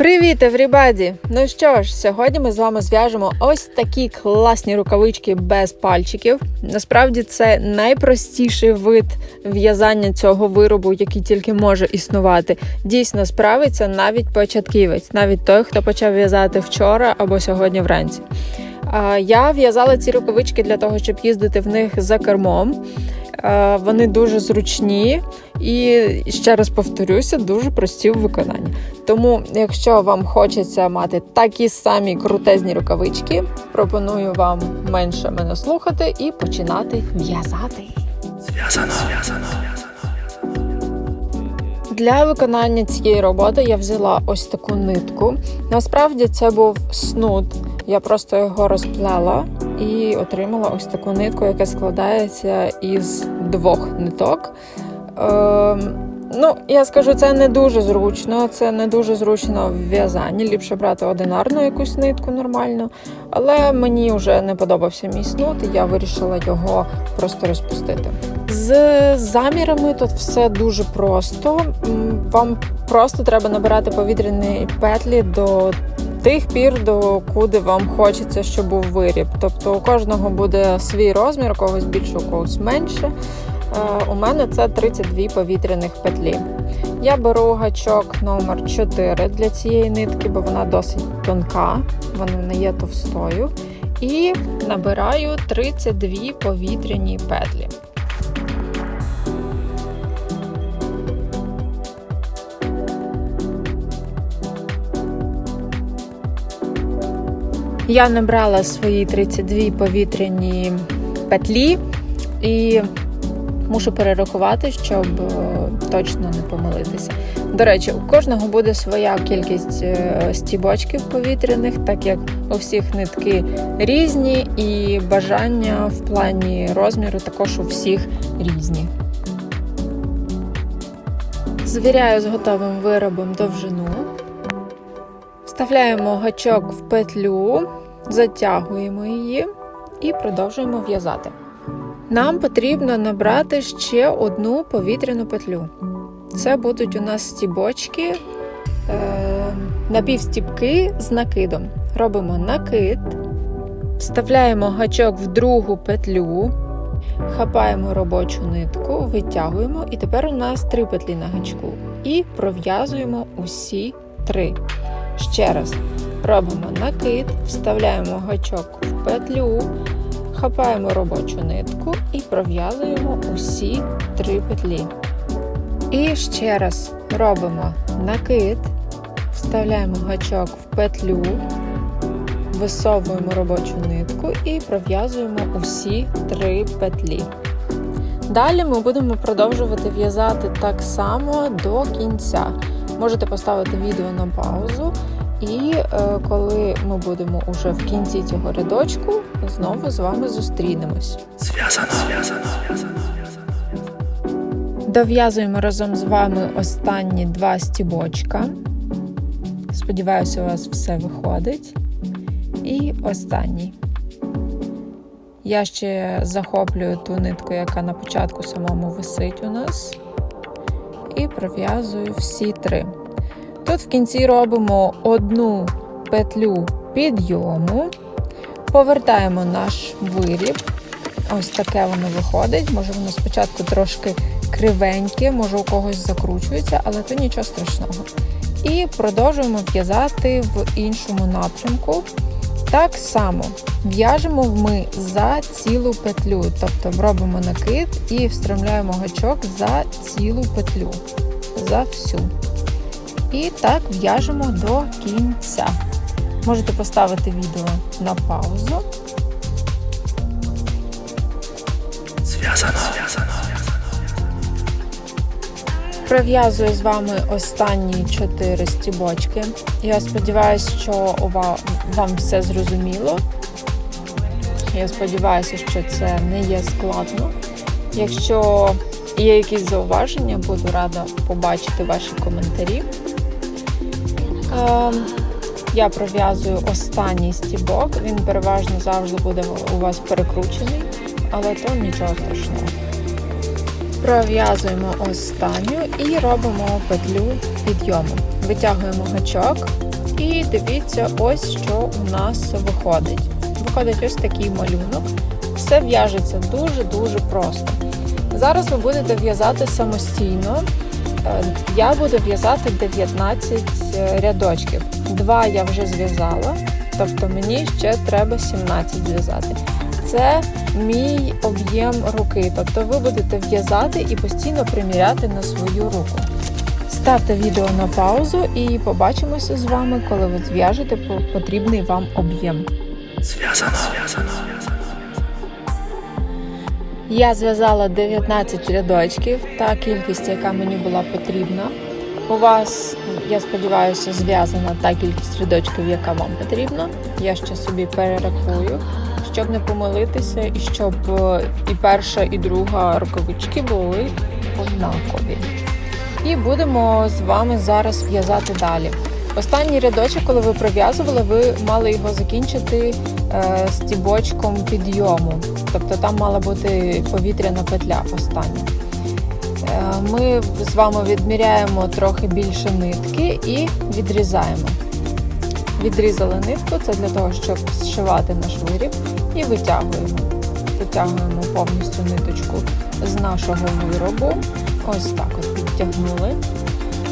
Привіт, everybody! Ну що ж, сьогодні ми з вами зв'яжемо ось такі класні рукавички без пальчиків. Насправді це найпростіший вид в'язання цього виробу, який тільки може існувати. Дійсно справиться навіть початківець, навіть той, хто почав в'язати вчора або сьогодні вранці. Я в'язала ці рукавички для того, щоб їздити в них за кермом. А, Вони дуже зручні і ще раз повторюся, дуже прості в виконанні. Тому, якщо вам хочеться мати такі самі крутезні рукавички, пропоную вам менше мене слухати і починати в'язати. Зв'язано. Зв'язано. Для виконання цієї роботи я взяла ось таку нитку. Насправді це був снуд. Я просто його розплела і отримала ось таку нитку, яка складається із двох ниток. Ну, я скажу, це не дуже зручно, це не дуже зручно в в'язанні. Ліпше брати одинарну якусь нитку нормальну. Але мені вже не подобався мій снуд, і я вирішила його просто розпустити. З замірами тут все дуже просто. Вам просто треба набирати повітряні петлі до тих пір, до куди вам хочеться, щоб був виріб. Тобто у кожного буде свій розмір, у когось більше, у когось менше. Е, У мене це 32 повітряних петлі. Я беру гачок номер 4 для цієї нитки, бо вона досить тонка, вона не є товстою. І набираю 32 повітряні петлі. Я набрала свої 32 повітряні петлі і мушу перерахувати, щоб е, точно не помилитися. До речі, у кожного буде своя кількість е, стібочків повітряних, так як у всіх нитки різні, і бажання в плані розміру також у всіх різні. Звіряю з готовим виробом довжину. Вставляємо гачок в петлю, затягуємо її і продовжуємо в'язати. Нам потрібно набрати ще одну повітряну петлю. Це будуть у нас стібочки, е, напівстібки з накидом. Робимо накид, вставляємо гачок в другу петлю, хапаємо робочу нитку, витягуємо, і тепер у нас три петлі на гачку. І пров'язуємо усі три. Ще раз робимо накид, вставляємо гачок в петлю, хапаємо робочу нитку і пров'язуємо усі три петлі. І ще раз робимо накид, вставляємо гачок в петлю, висовуємо робочу нитку і пров'язуємо усі три петлі. Далі ми будемо продовжувати в'язати так само до кінця. Можете поставити відео на паузу, і е, коли ми будемо уже в кінці цього рядочку, знову з вами зустрінемось. Зв'язано. Зв'язано. Дов'язуємо разом з вами останні два стібочка. Сподіваюся, у вас все виходить. І останній. Я ще захоплюю ту нитку, яка на початку самому висить у нас. І пров'язую всі три. Тут в кінці робимо одну петлю підйому, повертаємо наш виріб. Ось таке воно виходить. Може, воно спочатку трошки кривеньке, може у когось закручується, але то нічого страшного. І продовжуємо в'язати в іншому напрямку. Так само в'яжемо ми за цілу петлю, тобто робимо накид і встромляємо гачок за цілу петлю, за всю. І так в'яжемо до кінця. Можете поставити відео на паузу. Зв'язано. Зв'язано. Пров'язую з вами останні чотири стібочки. Я сподіваюся, що вам все зрозуміло. Я сподіваюся, що це не є складно. Якщо є якісь зауваження, буду рада побачити ваші коментарі. Я пров'язую останній стібок, він переважно завжди буде у вас перекручений, але то нічого страшного. Пров'язуємо останню і робимо петлю підйому. Витягуємо гачок, І дивіться, ось що у нас виходить. Виходить ось такий малюнок. Все в'яжеться дуже-дуже просто. Зараз ви будете в'язати самостійно. Е, Я буду в'язати 19 рядочків. Два я вже зв'язала, тобто мені ще треба 17 зв'язати. Це мій об'єм руки, тобто ви будете в'язати і постійно приміряти на свою руку. Ставте відео на паузу і побачимося з вами, коли ви зв'яжете потрібний вам об'єм. Зв'язано. Зв'язано. Я зв'язала 19 рядочків, та кількість, яка мені була потрібна. У вас, я сподіваюся, зв'язана та кількість рядочків, яка вам потрібна. Я ще собі перерахую, щоб не помилитися, і щоб е, і перша, і друга рукавички були однакові. І будемо з вами зараз в'язати далі. Останній рядочок, коли ви пров'язували, ви мали його закінчити е, стібочком підйому. Тобто там мала бути повітряна петля остання. Е, Ми з вами відміряємо трохи більше нитки і відрізаємо. Відрізали нитку, це для того, щоб зшивати наш виріб, і витягуємо. Витягуємо повністю ниточку з нашого виробу. Ось так от підтягнули.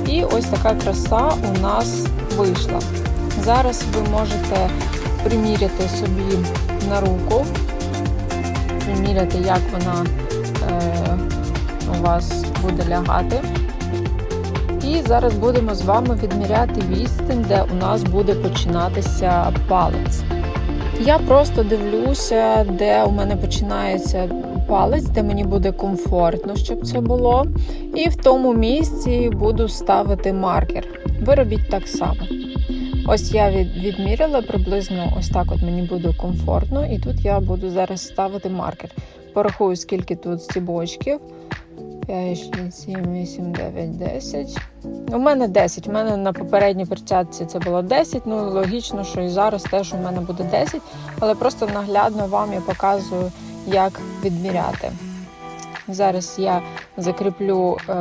І ось така краса у нас вийшла. Зараз ви можете приміряти собі на руку, приміряти, як вона е, у вас буде лягати. І зараз будемо з вами відміряти відстань, де у нас буде починатися палець. Я просто дивлюся, де у мене починається палець, де мені буде комфортно, щоб це було. І в тому місці буду ставити маркер. Ви робіть так само. Ось я від, відміряла приблизно ось так от мені буде комфортно, і тут я буду зараз ставити маркер. Порахую, скільки тут стібочків. 5, 6, 7, 8, 9, 10. У мене 10. У мене на попередній перчатці це було 10. Ну, логічно, що і зараз теж у мене буде 10, але просто наглядно вам я показую, як відміряти. Зараз я закріплю е,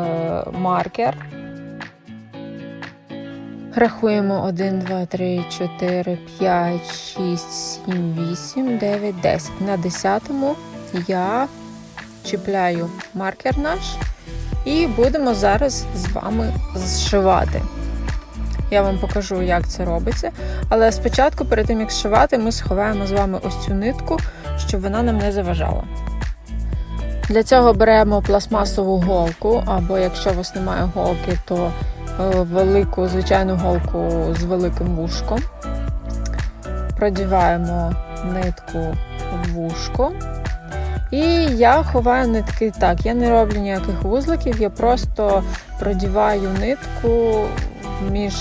маркер. Рахуємо 1, 2, 3, 4, 5, 6, 7, 8, 9, 10. На 10 я чіпляю маркер наш і будемо зараз з вами зшивати. Я вам покажу, як це робиться. Але спочатку, перед тим як зшивати, ми сховаємо з вами ось цю нитку, щоб вона нам не заважала. Для цього беремо пластмасову голку, або якщо у вас немає голки, то е, велику звичайну голку з великим вушком. Продіваємо нитку в вушко. І я ховаю нитки так. Я не роблю ніяких вузликів, я просто продіваю нитку між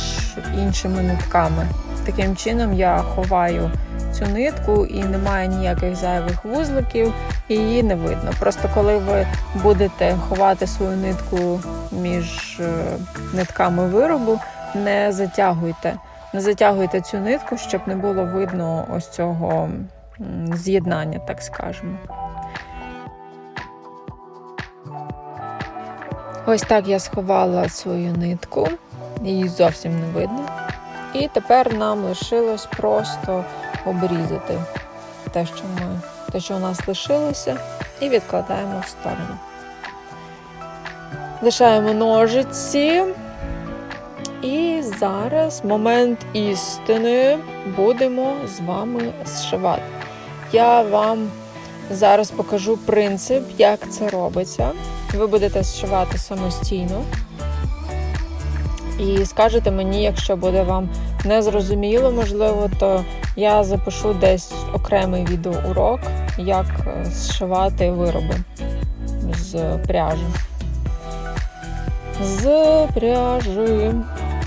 іншими нитками. Таким чином я ховаю цю нитку і немає ніяких зайвих вузликів, і її не видно. Просто коли ви будете ховати свою нитку між е, нитками виробу, не затягуйте. Не затягуйте цю нитку, щоб не було видно ось цього з'єднання, так скажемо. Ось так я сховала свою нитку, її зовсім не видно. І тепер нам лишилось просто обрізати те, що ми, те, що у нас лишилося, і відкладаємо в сторону. Лишаємо ножиці. І зараз момент істини будемо з вами зшивати. Я вам зараз покажу принцип, як це робиться. Ви будете зшивати самостійно. І скажете мені, якщо буде вам незрозуміло, можливо, то я запишу десь окремий відеоурок, як е, зшивати вироби з пряжі. З пряжі.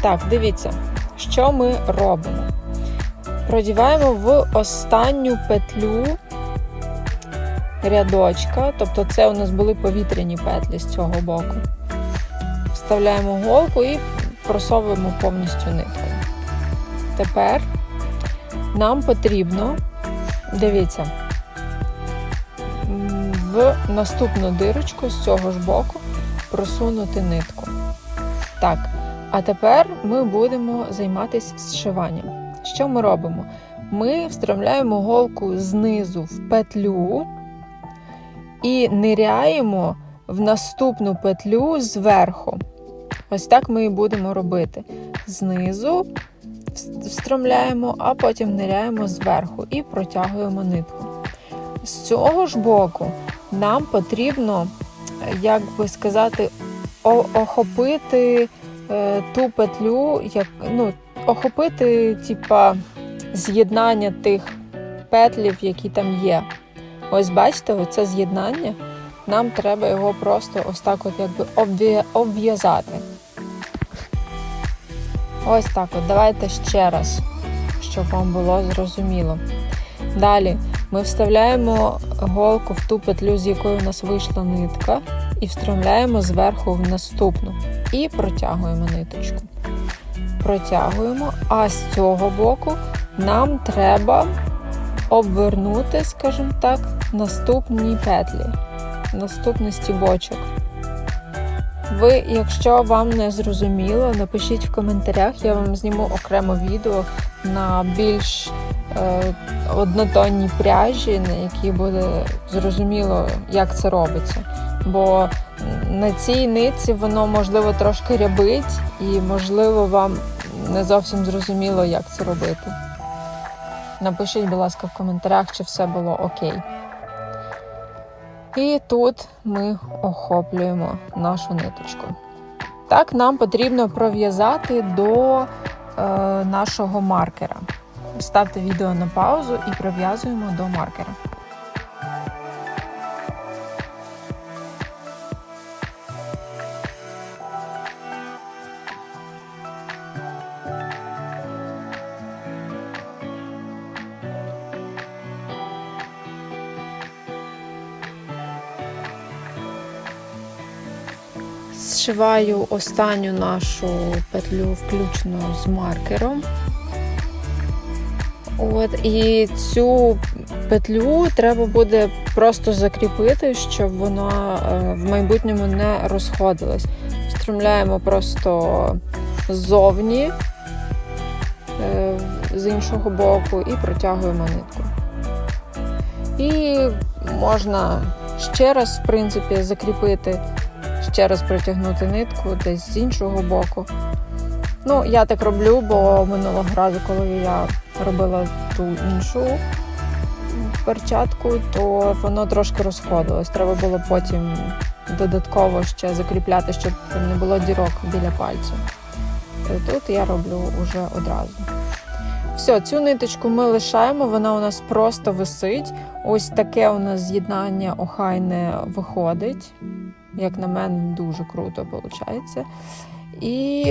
Так, дивіться, що ми робимо. Продіваємо в останню петлю рядочка, тобто це у нас були повітряні петлі з цього боку. Вставляємо голку і просовуємо повністю нитку. Тепер нам потрібно, дивіться, в наступну дирочку з цього ж боку просунути нитку. Так, А тепер ми будемо займатися зшиванням. Що ми робимо? Ми встромляємо голку знизу в петлю і ниряємо в наступну петлю зверху. Ось так ми і будемо робити. Знизу встромляємо, а потім ниряємо зверху і протягуємо нитку. З цього ж боку нам потрібно, як би сказати, охопити е, ту петлю, як, ну, охопити, типа, з'єднання тих петлів, які там є. Ось бачите, оце з'єднання. Нам треба його просто ось так от якби обв'я- обв'язати. Ось так от. Давайте ще раз, щоб вам було зрозуміло. Далі ми вставляємо голку в ту петлю, з якої у нас вийшла нитка, і встромляємо зверху в наступну. І протягуємо ниточку. Протягуємо, а з цього боку нам треба обвернути, скажімо так, наступні петлі, наступний стібочок. Ви, якщо вам не зрозуміло, напишіть в коментарях, я вам зніму окремо відео на більш е, однотонній пряжі, на якій буде зрозуміло, як це робиться. Бо на цій нитці воно можливо трошки рябить, і можливо вам не зовсім зрозуміло, як це робити. Напишіть, будь ласка, в коментарях, чи все було окей. І тут ми охоплюємо нашу ниточку. Так, нам потрібно пров'язати до е, нашого маркера. Ставте відео на паузу і пров'язуємо до маркера. Зшиваю останню нашу петлю включно з маркером. От, і цю петлю треба буде просто закріпити, щоб вона е, в майбутньому не розходилась. Встромляємо просто ззовні е, з іншого боку і протягуємо нитку. І можна ще раз, в принципі, закріпити, ще раз протягнути нитку десь з іншого боку. Ну, я так роблю, бо минулого разу, коли я робила ту іншу перчатку, то воно трошки розходилось. Треба було потім додатково ще закріпляти, щоб не було дірок біля пальцю. Тут я роблю уже одразу. Все, цю ниточку ми лишаємо, вона у нас просто висить. Ось таке у нас з'єднання охайне виходить. Як на мене, дуже круто виходить. І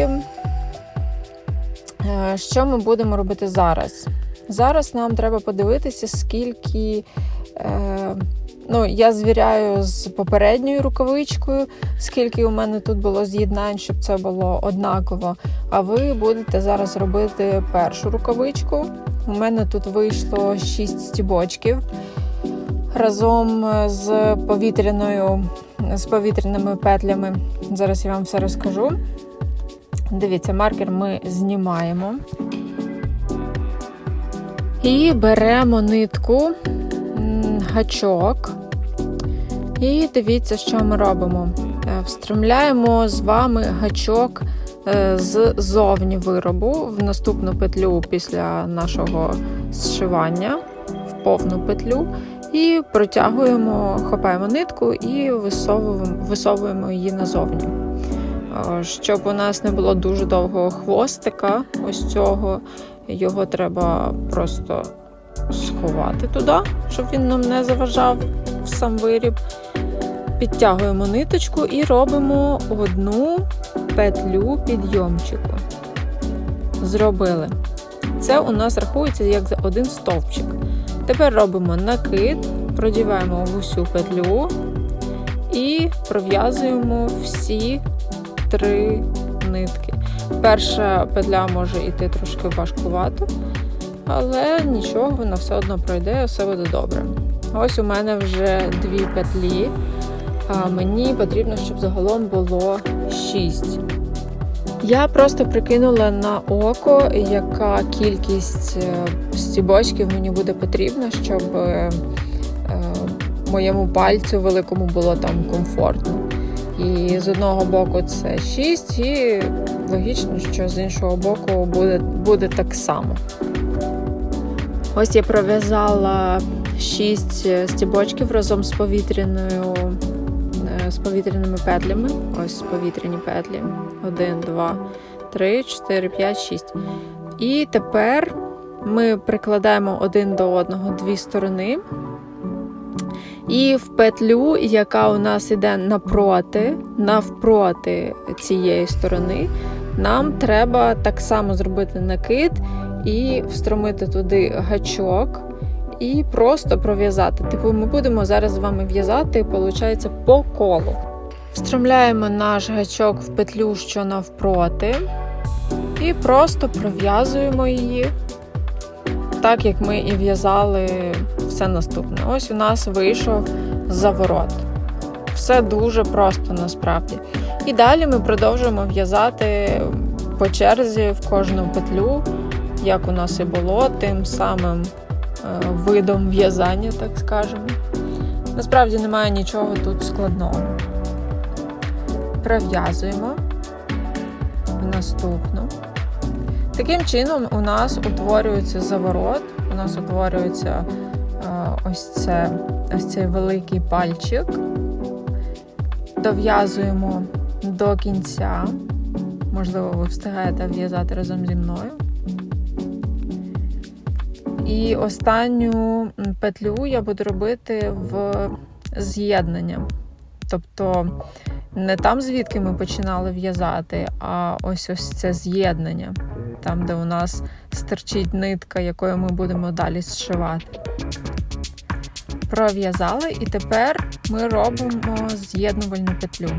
е, що ми будемо робити зараз? Зараз нам треба подивитися, скільки. Е, ну, я звіряю з попередньою рукавичкою, скільки у мене тут було з'єднань, щоб це було однаково. А ви будете зараз робити першу рукавичку. У мене тут вийшло 6 стібочків разом з повітряною, з повітряними петлями. Зараз я вам все розкажу. Дивіться, маркер ми знімаємо. І беремо нитку, гачок. І дивіться, що ми робимо. Е, Встромляємо з вами гачок е, з зовні виробу в наступну петлю після нашого зшивання, в повну петлю. І протягуємо, хапаємо нитку і висовуємо, висовуємо її назовні. Е, Щоб у нас не було дуже довгого хвостика, ось цього, його треба просто сховати туди, щоб він нам не заважав в сам виріб. Підтягуємо ниточку і робимо одну петлю підйомчику. Зробили. Це у нас рахується як за один стовпчик. Тепер робимо накид, продіваємо в усю петлю і пров'язуємо всі три нитки. Перша петля може йти трошки важкувато, але нічого, вона все одно пройде, і все буде добре. Ось у мене вже дві петлі, а мені потрібно, щоб загалом було 6. Я просто прикинула на око, яка кількість е, стібочків мені буде потрібна, щоб е, е, моєму пальцю великому було там комфортно. І з одного боку це 6, і логічно, що з іншого боку буде, буде так само. Ось я пров'язала 6 стібочків разом з повітряною е, з повітряними петлями. Ось повітряні петлі. 1, 2, 3, 4, 5, 6. І тепер ми прикладаємо один до одного дві сторони. І в петлю, яка у нас іде напроти, навпроти цієї сторони, нам треба так само зробити накид і встромити туди гачок і просто пров'язати. Типу, ми будемо зараз з вами в'язати, виходить, по колу. Встромляємо наш гачок в петлю, що навпроти, і просто пров'язуємо її, так як ми і в'язали все наступне. Ось у нас вийшов заворот. Все дуже просто насправді. І далі ми продовжуємо в'язати по черзі в кожну петлю, як у нас і було, тим самим е, видом в'язання, так скажемо. Насправді немає нічого тут складного. Пров'язуємо в наступну. Таким чином, у нас утворюється заворот, у нас утворюється е, ось, це, ось цей великий пальчик. Дов'язуємо до кінця. Можливо, ви встигаєте в'язати разом зі мною. І останню петлю я буду робити в з'єднання. Тобто не там, звідки ми починали в'язати, а ось ось це з'єднання, там, де у нас стерчить нитка, якою ми будемо далі зшивати. Пров'язали, і тепер ми робимо з'єднувальну петлю.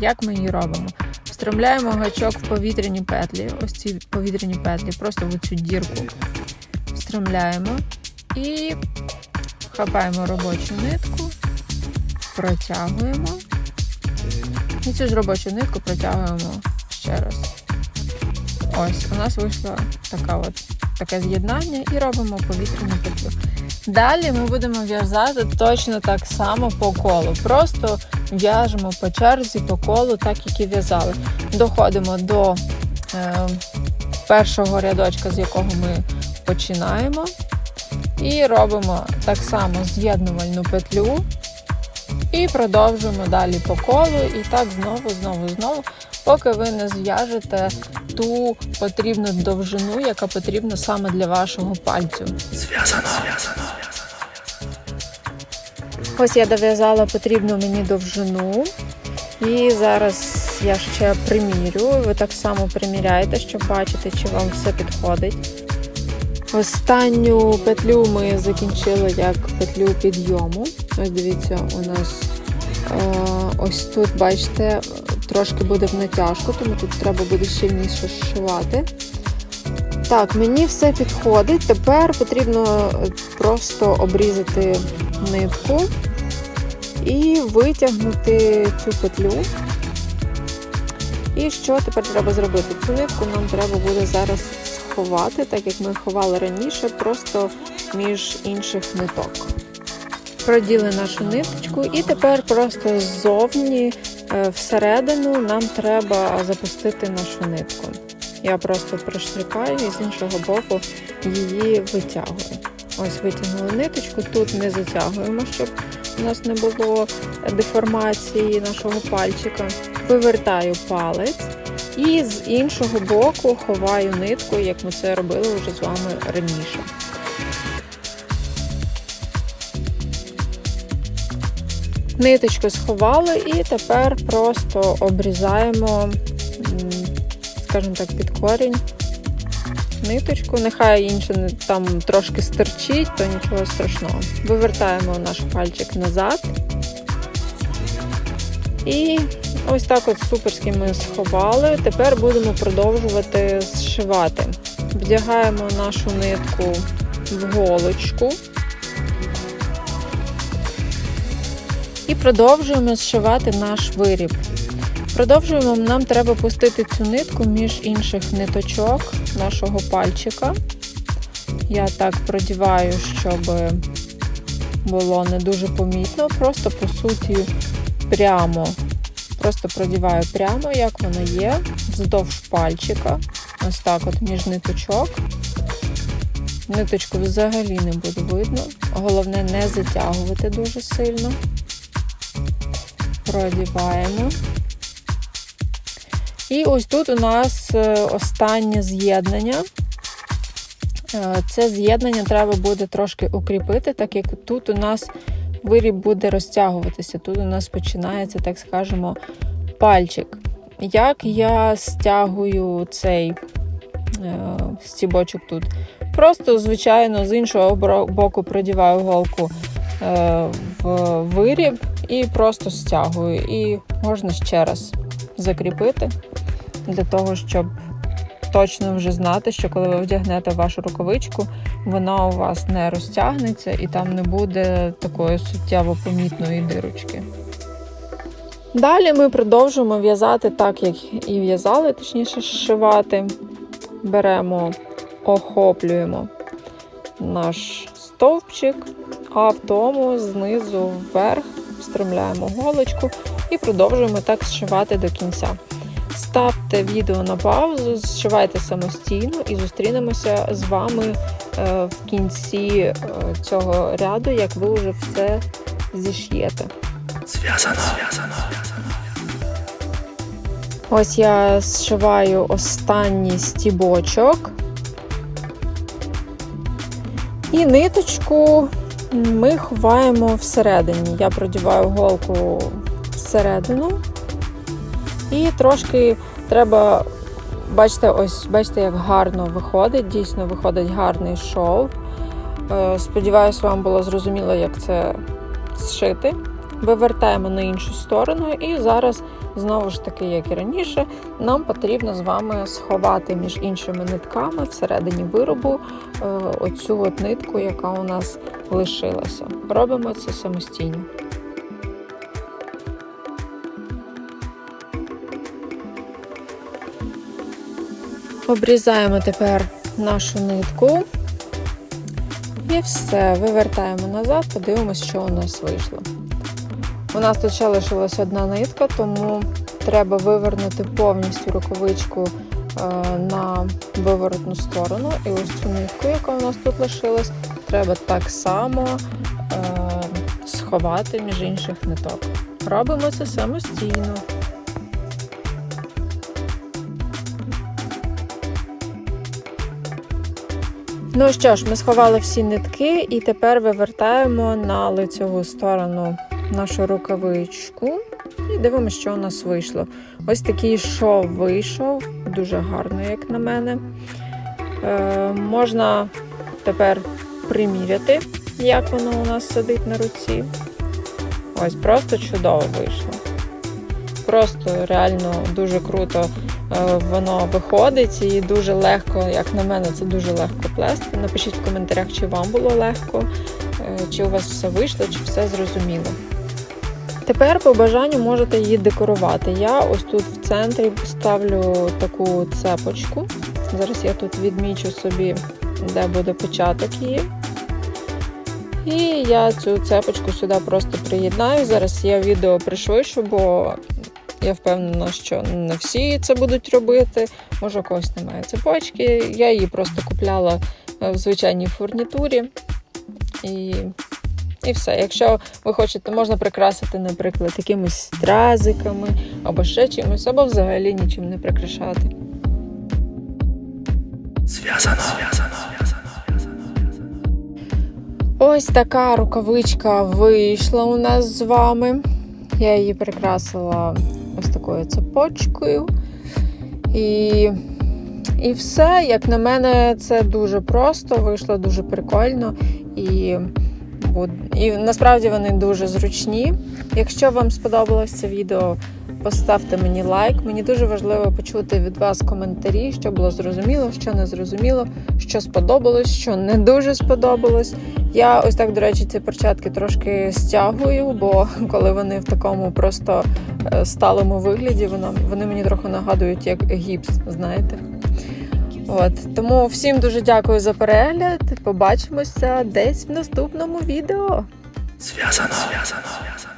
Як ми її робимо? Встромляємо гачок в повітряні петлі, ось ці повітряні петлі, просто в цю дірку. Встромляємо і хапаємо робочу нитку, протягуємо. І цю ж робочу нитку протягуємо ще раз. Ось, у нас вийшло така от, таке з'єднання і робимо повітряну петлю. Далі ми будемо в'язати точно так само по колу. Просто в'яжемо по черзі по колу, так як і в'язали. Доходимо до е, першого рядочка, з якого ми починаємо. І робимо так само з'єднувальну петлю. І продовжуємо далі по колу. І так знову, знову, знову, поки ви не зв'яжете ту потрібну довжину, яка потрібна саме для вашого пальцю. Зв'язано. Зв'язано. Ось я дов'язала потрібну мені довжину. І зараз я ще примірю. Ви так само приміряєте, щоб бачити, чи вам все підходить. Останню петлю ми закінчили як петлю підйому. Ось дивіться, у нас е, ось тут, бачите, трошки буде в натяжку, тому тут треба буде щільніше зшивати. Так, мені все підходить. Тепер потрібно е, просто обрізати нитку і витягнути цю петлю. І що тепер треба зробити? Цю нитку нам треба буде зараз сховати, так як ми ховали раніше, просто між інших ниток. Проділи нашу ниточку, і тепер просто ззовні е, всередину нам треба запустити нашу нитку. Я просто проштрикаю і з іншого боку її витягую. Ось витягнули ниточку, тут не затягуємо, щоб у нас не було деформації нашого пальчика. Вивертаю палець і з іншого боку ховаю нитку, як ми це робили вже з вами раніше. Ниточку сховали і тепер просто обрізаємо, скажімо так, під корінь ниточку. Нехай інше там трошки стерчить, то нічого страшного. Вивертаємо наш пальчик назад. І ось так от суперськи ми сховали. Тепер будемо продовжувати зшивати. Вдягаємо нашу нитку в голочку. І продовжуємо зшивати наш виріб. Продовжуємо, нам треба пустити цю нитку між інших ниточок нашого пальчика. Я так продіваю, щоб було не дуже помітно. Просто по суті прямо. Просто продіваю прямо, як воно є, вздовж пальчика. Ось так от між ниточок. Ниточку взагалі не буде видно. Головне не затягувати дуже сильно. Продіваємо. І ось тут у нас е, останнє з'єднання. Е, Це з'єднання треба буде трошки укріпити, так як тут у нас виріб буде розтягуватися. Тут у нас починається, так скажемо, пальчик. Як я стягую цей е, стібочок тут? Просто, звичайно, з іншого боку продіваю голку е, в виріб і просто стягую. І можна ще раз закріпити для того, щоб точно вже знати, що коли ви вдягнете вашу рукавичку, вона у вас не розтягнеться і там не буде такої суттєво помітної дирочки. Далі ми продовжуємо в'язати так, як і в'язали, точніше зшивати. Беремо, охоплюємо наш стовпчик, а в тому знизу вверх встромляємо голочку і продовжуємо так зшивати до кінця. Ставте відео на паузу, зшивайте самостійно і зустрінемося з вами е, в кінці е, цього ряду, як ви вже все зіш'єте. Зв'язано. Зв'язано. Ось я зшиваю останній стібочок. І ниточку ми ховаємо всередині. Я продіваю голку всередину. І трошки треба, бачите, ось бачите, як гарно виходить. Дійсно виходить гарний шов. Е, Сподіваюсь, вам було зрозуміло, як це зшити. Вивертаємо на іншу сторону, і зараз, знову ж таки, як і раніше, нам потрібно з вами сховати між іншими нитками всередині виробу е, оцю от нитку, яка у нас лишилася. Робимо це самостійно. Обрізаємо тепер нашу нитку. І все, вивертаємо назад, подивимося, що у нас вийшло. У нас тут ще лишилась одна нитка, тому треба вивернути повністю рукавичку е, на виворотну сторону. І ось цю нитку, яка у нас тут лишилась, треба так само е, сховати між інших ниток. Робимо це самостійно. Ну що ж, ми сховали всі нитки і тепер вивертаємо на лицьову сторону нашу рукавичку і дивимося, що у нас вийшло. Ось такий шов вийшов, дуже гарно, як на мене. Е, можна тепер приміряти, як воно у нас сидить на руці. Ось просто чудово вийшло. Просто реально дуже круто воно виходить і дуже легко, як на мене, це дуже легко плести. Напишіть в коментарях, чи вам було легко, е, чи у вас все вийшло, чи все зрозуміло. Тепер по бажанню можете її декорувати. Я ось тут в центрі ставлю таку цепочку. Зараз я тут відмічу собі, де буде початок її. І я цю цепочку сюди просто приєднаю. Зараз я відео пришвидшу, бо я впевнена, що не всі це будуть робити. Може, у когось немає цепочки. Я її просто купляла е, в звичайній фурнітурі. І, і все. Якщо ви хочете, можна прикрасити, наприклад, якимись стразиками або ще чимось, або взагалі нічим не прикрашати. Зв'язано. Зв'язано. Ось така рукавичка вийшла у нас з вами. Я її прикрасила ось такою цепочкою. І, і все, як на мене, це дуже просто, вийшло дуже прикольно. І І насправді вони дуже зручні. Якщо вам сподобалось це відео, поставте мені лайк. Мені дуже важливо почути від вас коментарі, що було зрозуміло, що не зрозуміло, що сподобалось, що не дуже сподобалось. Я ось так, до речі, ці перчатки трошки стягую, бо коли вони в такому просто е, сталому вигляді, вони мені трохи нагадують як гіпс, знаєте. От тому всім дуже дякую за перегляд. Побачимося десь в наступному відео. Зв'язано. Зв'язано. Зв'язано.